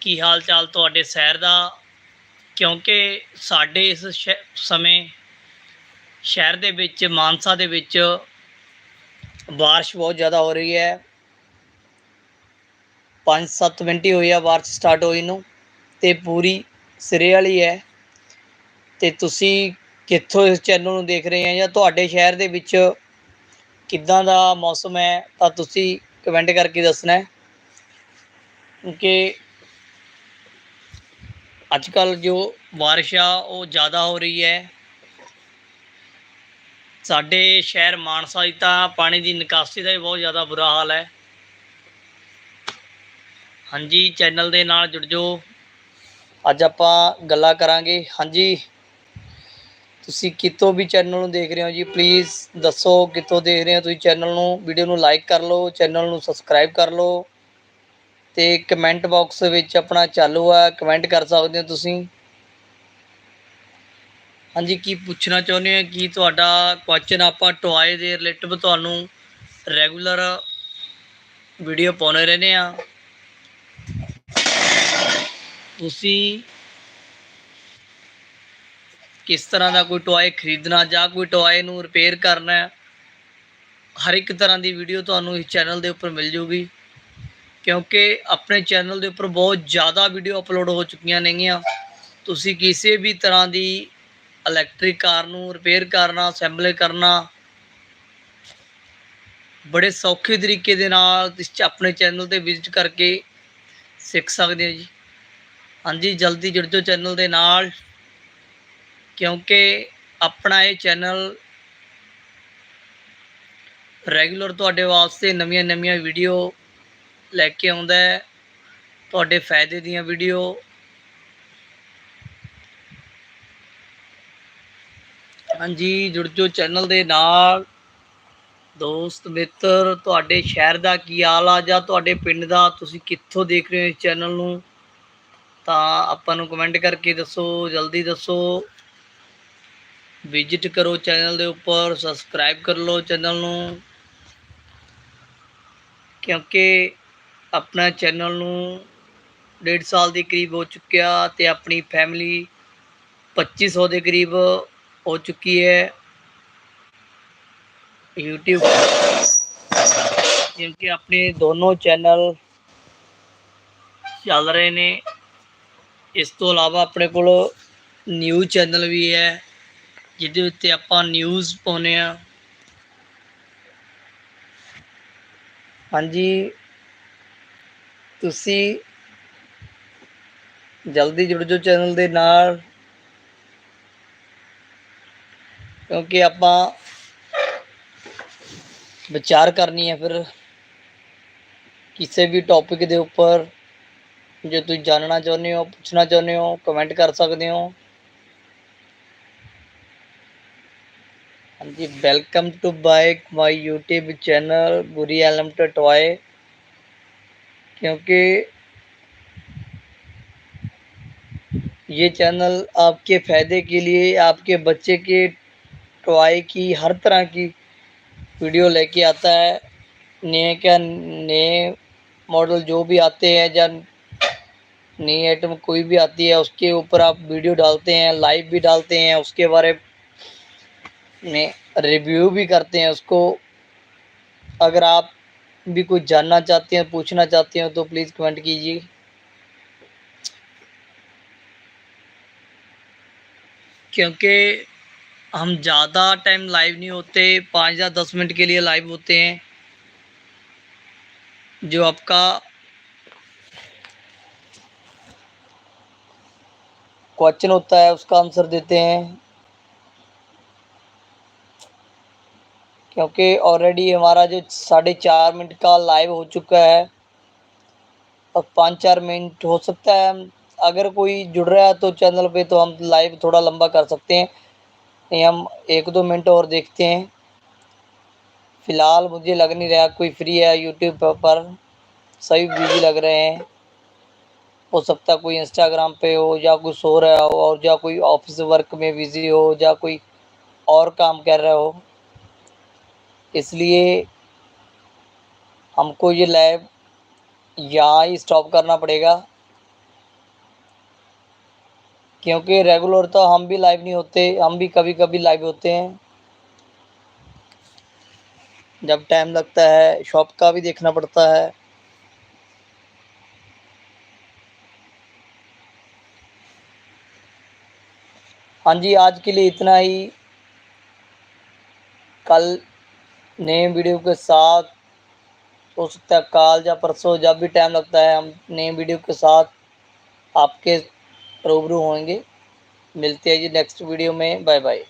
ਕੀ ਹਾਲ ਚਾਲ ਤੁਹਾਡੇ ਸ਼ਹਿਰ ਦਾ? ਕਿਉਂਕਿ ਸਾਡੇ ਇਸ ਸ਼ਹਿ- ਸਮੇਂ ਸ਼ਹਿਰ ਦੇ ਵਿੱਚ, ਮਾਨਸਾ ਦੇ ਵਿੱਚ ਬਾਰਿਸ਼ ਬਹੁਤ ਜ਼ਿਆਦਾ ਹੋ ਰਹੀ ਹੈ। 5-7 ਮਿੰਟ ਹੀ ਹੋਈ ਆ ਬਾਰਿਸ਼ ਸਟਾਰਟ ਹੋਈ ਨੂੰ ਤੇ ਪੂਰੀ ਸਿਰੇ ਵਾਲੀ ਹੈ। ਤੇ ਤੁਸੀਂ ਕਿੱਥੋਂ ਇਸ ਚੈਨਲ ਨੂੰ ਦੇਖ ਰਹੇ ਆ ਜਾਂ ਤੁਹਾਡੇ ਸ਼ਹਿਰ ਦੇ ਵਿੱਚ ਕਿੱਦਾਂ ਦਾ ਮੌਸਮ ਹੈ ਤਾਂ ਤੁਸੀਂ ਕਮੈਂਟ ਕਰਕੇ ਦੱਸਣਾ ਹੈ। ਕਿਉਂਕਿ ਅੱਜ ਕੱਲ ਜੋ ਬਾਰਿਸ਼ ਆ, ਉਹ ਜ਼ਿਆਦਾ ਹੋ ਰਹੀ ਹੈ। ਸਾਡੇ ਸ਼ਹਿਰ ਮਾਨਸਾ ਦੀ ਤਾਂ ਪਾਣੀ ਦੀ ਨਿਕਾਸੀ ਦਾ ਵੀ ਬਹੁਤ ਜ਼ਿਆਦਾ ਬੁਰਾ ਹਾਲ ਹੈ। ਹਾਂਜੀ, ਚੈਨਲ ਦੇ ਨਾਲ ਜੁੜ ਜਾਓ। ਅੱਜ ਆਪਾਂ ਗੱਲਾਂ ਕਰਾਂਗੇ। ਹਾਂਜੀ, ਤੁਸੀਂ ਕਿਤੋਂ ਵੀ ਚੈਨਲ ਨੂੰ ਦੇਖ ਰਹੇ ਹੋ ਜੀ ਪਲੀਜ਼ ਦੱਸੋ ਕਿੱਥੋਂ ਦੇਖ ਰਹੇ ਹੋ ਤੁਸੀਂ ਚੈਨਲ ਨੂੰ। ਵੀਡੀਓ ਨੂੰ ਲਾਈਕ ਕਰ ਲਓ, ਚੈਨਲ ਨੂੰ ਸਬਸਕ੍ਰਾਈਬ ਕਰ ਲਓ। ਤੇ ਕਮੈਂਟ ਬਾਕਸ ਵਿੱਚ ਆਪਣਾ ਚਾਲੂ ਆ ਕਮੈਂਟ ਕਰ ਸਕਦੇ ਹੋ ਤੁਸੀਂ? ਹਾਂਜੀ, ਕੀ ਪੁੱਛਣਾ ਚਾਹੁੰਦੇ ਹੋ ਕੀ ਤੁਹਾਡਾ ਕੁਐਸਚਨ ਆਪਾਂ ਟੋਏ ਦੇ ਰਿਲੇਟਿਵ ਤੁਹਾਨੂੰ ਰੈਗੂਲਰ ਵੀਡੀਓ ਪਾਉਂਦੇ ਰਹਿੰਦੇ ਆ? ਤੁਸੀਂ ਕਿਸ ਤਰ੍ਹਾਂ ਦਾ ਕੋਈ ਟੋਏ ਖਰੀਦਣਾ ਜਾਂ ਕੋਈ ਟੋਏ ਨੂੰ ਰਿਪੇਅਰ ਕਰਨਾ ਹਰ ਇੱਕ ਤਰ੍ਹਾਂ ਦੀ ਵੀਡੀਓ ਤੁਹਾਨੂੰ ਇਸ ਚੈਨਲ ਦੇ ਉੱਪਰ ਮਿਲ ਜੂਗੀ। ਕਿਉਂਕਿ ਆਪਣੇ ਚੈਨਲ ਦੇ ਉੱਪਰ ਬਹੁਤ ਜ਼ਿਆਦਾ ਵੀਡੀਓ ਅਪਲੋਡ ਹੋ ਚੁੱਕੀਆਂ ਨੇਗੀਆਂ। ਤੁਸੀਂ ਕਿਸੇ ਵੀ ਤਰ੍ਹਾਂ ਦੀ ਇਲੈਕਟ੍ਰਿਕ ਕਾਰ ਨੂੰ ਰਿਪੇਅਰ ਕਰਨਾ ਅਸੈਂਬਲ ਕਰਨਾ, ਬੜੇ ਸੌਖੇ ਤਰੀਕੇ ਦੇ ਨਾਲ ਤੁਸੀਂ ਆਪਣੇ ਚੈਨਲ ਤੇ ਵਿਜ਼ਿਟ ਕਰਕੇ ਸਿੱਖ ਸਕਦੇ ਹੋ ਜੀ। ਹਾਂਜੀ, ਜਲਦੀ ਜੁੜ ਜਾਓ ਚੈਨਲ ਦੇ ਨਾਲ, ਕਿਉਂਕਿ ਆਪਣਾ ਇਹ ਚੈਨਲ ਰੈਗੂਲਰ ਤੁਹਾਡੇ ਵਾਸਤੇ ਨਵੀਆਂ ਨਵੀਆਂ ਵੀਡੀਓ ਲੈ ਕੇ ਆਉਂਦਾ ਹੈ। ਤੁਹਾਡੇ ਫਾਇਦੇ ਦੀਆਂ ਵੀਡੀਓ ਹਾਂਜੀ, ਜੁੜ ਜੋ ਚੈਨਲ ਦੇ ਨਾਲ। ਦੋਸਤ, ਮਿੱਤਰ, ਤੁਹਾਡੇ ਸ਼ਹਿਰ ਦਾ ਕੀ ਹਾਲ ਆ ਜਾਂ ਤੁਹਾਡੇ ਪਿੰਡ ਦਾ? ਤੁਸੀਂ ਕਿੱਥੋਂ ਦੇਖ ਰਹੇ ਹੋ ਇਸ ਚੈਨਲ ਨੂੰ? ਤਾਂ ਆਪਾਂ ਨੂੰ ਕਮੈਂਟ ਕਰਕੇ ਦੱਸੋ, ਜਲਦੀ ਦੱਸੋ। ਵਿਜ਼ਿਟ ਕਰੋ ਚੈਨਲ ਦੇ ਉੱਪਰ ਸਬਸਕ੍ਰਾਈਬ ਕਰ ਲਓ ਚੈਨਲ ਨੂੰ। ਕਿਉਂਕਿ ਆਪਣਾ ਚੈਨਲ ਨੂੰ ਡੇਢ ਸਾਲ ਦੇ ਕਰੀਬ ਹੋ ਚੁੱਕਿਆ ਤੇ ਆਪਣੀ ਫੈਮਿਲੀ 2500 ਦੇ ਕਰੀਬ ਹੋ ਚੁੱਕੀ ਹੈ। YouTube ਕਿਉਂਕਿ ਆਪਣੇ ਦੋਨੋਂ ਚੈਨਲ ਚੱਲ ਰਹੇ ਨੇ। ਇਸ ਤੋਂ ਇਲਾਵਾ ਆਪਣੇ ਕੋਲ ਨਿਊਜ਼ ਚੈਨਲ ਵੀ ਹੈ, ਜਿਹਦੇ ਉੱਤੇ ਆਪਾਂ ਨਿਊਜ਼ ਪਾਉਂਦੇ ਆ ਹਾਂਜੀ। ਤੁਸੀਂ ਜਲਦੀ ਜੁੜ ਜਾਓ ਚੈਨਲ ਦੇ ਨਾਲ। ਕਿਉਂਕਿ ਆਪਾਂ ਵਿਚਾਰ ਕਰਨੀ ਹੈ ਫਿਰ। ਕਿਸੇ ਵੀ ਟੌਪਿਕ ਦੇ ਉੱਪਰ ਜੇ ਤੁਸੀਂ ਜਾਣਨਾ ਚਾਹੁੰਦੇ ਹੋ, ਪੁੱਛਣਾ ਚਾਹੁੰਦੇ ਹੋ ਕਮੈਂਟ ਕਰ ਸਕਦੇ ਹੋ। ਹਾਂਜੀ welcome to bike my YouTube channel Guri Elm ਟੋਏ क्योंकि ये चैनल आपके फ़ायदे के लिए, आपके बच्चे के टॉय की, हर तरह की वीडियो लेके आता है। नए क्या, नए मॉडल जो भी आते हैं या नई आइटम कोई भी आती है, उसके ऊपर आप वीडियो डालते हैं लाइव भी डालते हैं, उसके बारे में रिव्यू भी करते हैं, उसको अगर आप भी कुछ जानना चाहते हैं, पूछना चाहते हो तो प्लीज़ कमेंट कीजिए। क्योंकि हम ज़्यादा टाइम लाइव नहीं होते, पाँच या दस मिनट के लिए लाइव होते हैं। जो आपका क्वेश्चन होता है, उसका आंसर देते हैं। क्योंकि ऑलरेडी हमारा जो साढ़े चार मिनट का लाइव हो चुका है, और पाँच चार मिनट हो सकता है अगर कोई जुड़ रहा है तो चैनल पे तो हम लाइव थोड़ा लंबा कर सकते हैं। नहीं, हम एक दो मिनट और देखते हैं। फ़िलहाल मुझे लग नहीं रहा कोई फ्री है यूट्यूब पर, सभी बिज़ी लग रहे हैं। हो सकता है कोई इंस्टाग्राम पे हो, या कोई सो रहा हो, और या कोई ऑफ़िस वर्क में बिज़ी हो, या कोई और काम कर रहा हो। इसलिए हमको ये लैब यहाँ ही स्टॉप करना पड़ेगा। क्योंकि रेगुलर तो हम भी लाइव नहीं होते, हम भी कभी कभी लाइव होते हैं। जब टाइम लगता है शॉप का भी देखना पड़ता है। हाँ जी, आज के लिए इतना ही। कल नए वीडियो के साथ, हो सकता है कल या परसों, जब भी टाइम लगता है, हम नेम वीडियो के साथ आपके रूबरू होंगे। मिलते हैं जी नेक्स्ट वीडियो में। Bye bye